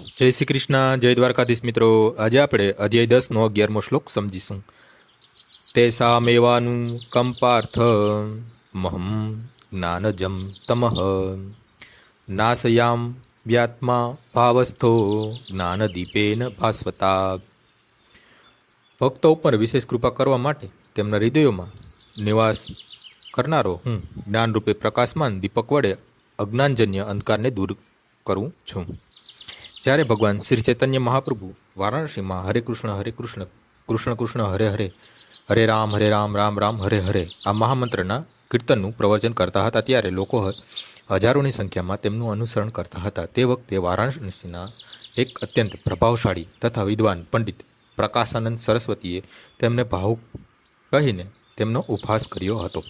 જય શ્રી કૃષ્ણ, જય દ્વારકાધીશ મિત્રો. આજે આપણે અધ્યાય દસનો અગિયારમો શ્લોક સમજીશું. તેસામેવાનું કંપાર્થ મહમ જ્ઞાનજમ તમઃ. નાશયામ વ્યાત્મા ભાવસ્થો જ્ઞાનદીપેન ભાસ્વતા. ભક્તો ઉપર વિશેષ કૃપા કરવા માટે તેમના હૃદયોમાં નિવાસ કરનારો હું જ્ઞાનરૂપે પ્રકાશમાન દીપક વડે અજ્ઞાનજન્ય અંધકારને દૂર કરું છું. જ્યારે ભગવાન શ્રી ચૈતન્ય મહાપ્રભુ વારાણસીમાં હરે કૃષ્ણ હરે કૃષ્ણ કૃષ્ણ કૃષ્ણ, હરે હરે હરે રામ હરે રામ રામ રામ, હરે હરે આ મહામંત્રના કીર્તનનું પ્રવચન કરતા હતા, ત્યારે લોકો હજારોની સંખ્યામાં તેમનું અનુસરણ કરતા હતા. તે વખતે વારાણસીના એક અત્યંત પ્રભાવશાળી તથા વિદ્વાન પંડિત પ્રકાશાનંદ સરસ્વતીએ તેમને ભાવુક કહીને તેમનો ઉપહાસ કર્યો હતો.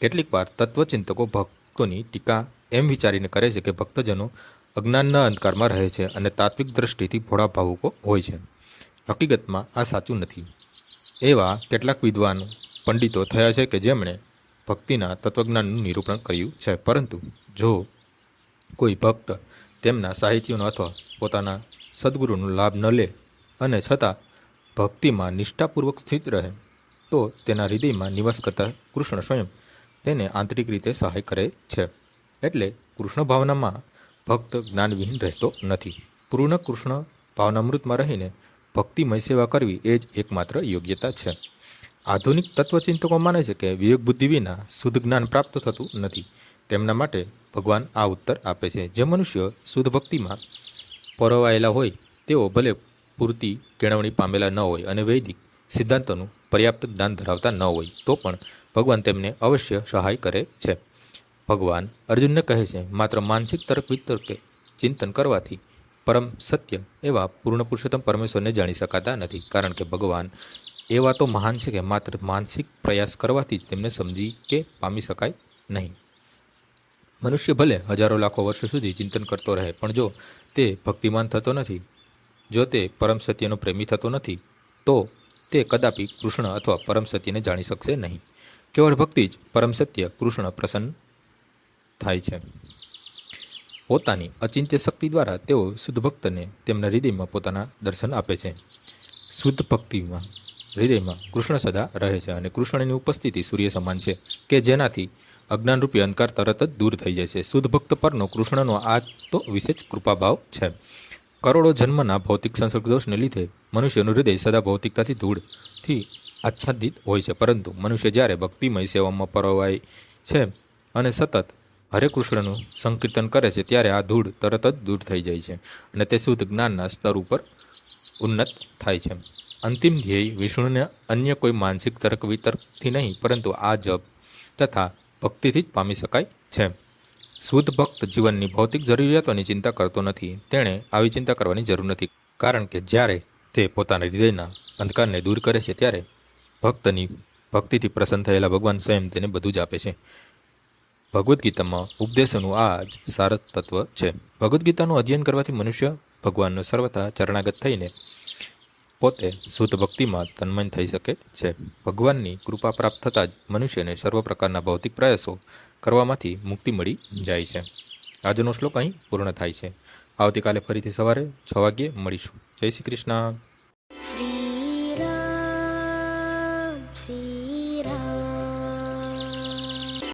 કેટલીક વાર તત્વચિંતકો ભક્તોની ટીકા એમ વિચારીને કરે છે કે ભક્તજનો અજ્ઞાનના અંધકારમાં રહે છે અને તાત્વિક દ્રષ્ટિથી ભોળા ભાવુકો હોય છે. હકીકતમાં આ સાચું નથી. એવા કેટલાક વિદ્વાન પંડિતો થયા છે કે જેમણે ભક્તિના તત્વજ્ઞાનનું નિરૂપણ કર્યું છે. પરંતુ જો કોઈ ભક્ત તેમના સાહિત્યનો અથવા પોતાના સદગુરુનો લાભ ન લે અને છતાં ભક્તિમાં નિષ્ઠાપૂર્વક સ્થિત રહે, તો તેના હૃદયમાં નિવાસ કરતા કૃષ્ણ સ્વયં તેને આંતરિક રીતે સહાય કરે છે. એટલે કૃષ્ણ ભાવનામાં ભક્ત જ્ઞાનવિહીન રહેતો નથી. પૂર્ણ કૃષ્ણ ભાવનામૃતમાં રહીને ભક્તિમય સેવા કરવી એ જ એકમાત્ર યોગ્યતા છે. આધુનિક તત્વચિંતકો માને છે કે વિવેક બુદ્ધિ વિના શુદ્ધ જ્ઞાન પ્રાપ્ત થતું નથી. તેમના માટે ભગવાન આ ઉત્તર આપે છે. જે મનુષ્ય શુદ્ધ ભક્તિમાં પરોવાયેલા હોય, તેઓ ભલે પૂરતી કેળવણી પામેલા ન હોય અને વૈદિક સિદ્ધાંતોનું પર્યાપ્ત જ્ઞાન ધરાવતા ન હોય, તો પણ ભગવાન તેમને અવશ્ય સહાય કરે છે. ભગવાન અર્જુનને કહે છે, માત્ર માનસિક તર્ક વિતર્કે ચિંતન કરવાથી પરમ સત્ય એવા પૂર્ણ પુરુષોત્તમ પરમેશ્વરને જાણી શકાતા નથી. કારણ કે ભગવાન એવા તો મહાન છે કે માત્ર માનસિક પ્રયાસ કરવાથી તેમને સમજી કે પામી શકાય નહીં. મનુષ્ય ભલે હજારો લાખો વર્ષો સુધી ચિંતન કરતો રહે, પણ જો તે ભક્તિમાન થતો નથી, જો તે પરમ સત્યનો પ્રેમી થતો નથી, તો તે કદાપી કૃષ્ણ અથવા પરમ સત્યને જાણી શકશે નહીં. કેવળ ભક્તિ જ પરમ સત્ય કૃષ્ણ પ્રસન્ન થાય છે. પોતાની અચિંત્ય શક્તિ દ્વારા તેઓ શુદ્ધ ભક્તને તેમના હૃદયમાં પોતાના દર્શન આપે છે. શુદ્ધ ભક્તિમાં, હૃદયમાં કૃષ્ણ સદા રહે છે અને કૃષ્ણની ઉપસ્થિતિ સૂર્ય સમાન છે, કે જેનાથી અજ્ઞાનરૂપી અંધકાર તરત જ દૂર થઈ જાય છે. શુદ્ધ ભક્ત પરનો કૃષ્ણનો આ તો વિશેષ કૃપાભાવ છે. કરોડો જન્મના ભૌતિક સંસર્ગ દોષને લીધે મનુષ્યનું હૃદય સદા ભૌતિકતાથી ધૂળથી આચ્છાદિત હોય છે. પરંતુ મનુષ્ય જ્યારે ભક્તિમય સેવામાં પરોવાય છે અને સતત હરે કૃષ્ણનું સંકીર્તન કરે છે, ત્યારે આ ધૂળ તરત જ દૂર થઈ જાય છે અને તે શુદ્ધ જ્ઞાનના સ્તર ઉપર ઉન્નત થાય છે. અંતિમ ધ્યેય વિષ્ણુને અન્ય કોઈ માનસિક તર્ક વિતર્કથી નહીં, પરંતુ આ જપ તથા ભક્તિથી જ પામી શકાય છે. શુદ્ધ ભક્ત જીવનની ભૌતિક જરૂરિયાતોની ચિંતા કરતો નથી. તેણે આવી ચિંતા કરવાની જરૂર નથી, કારણ કે જ્યારે તે પોતાના હૃદયના અંધકારને દૂર કરે છે, ત્યારે ભક્તની ભક્તિથી પ્રસન્ન થયેલા ભગવાન સ્વયં તેને બધું જ આપે છે. ભગવદ્ ગીતામાં ઉપદેશોનું આ જ સાર તત્વ છે. ભગવદ્ ગીતાનું અધ્યયન કરવાથી મનુષ્ય ભગવાનનો સર્વથા ચરણાગત થઈને પોતે શુદ્ધ ભક્તિમાં તન્મય થઈ શકે છે. ભગવાનની કૃપા પ્રાપ્ત થતાં જ મનુષ્યને સર્વ પ્રકારના ભૌતિક પ્રયાસો કરવામાંથી મુક્તિ મળી જાય છે. આજનો શ્લોક અહીં પૂર્ણ થાય છે. આવતીકાલે ફરીથી સવારે છ વાગ્યે મળીશું. જય શ્રી કૃષ્ણ.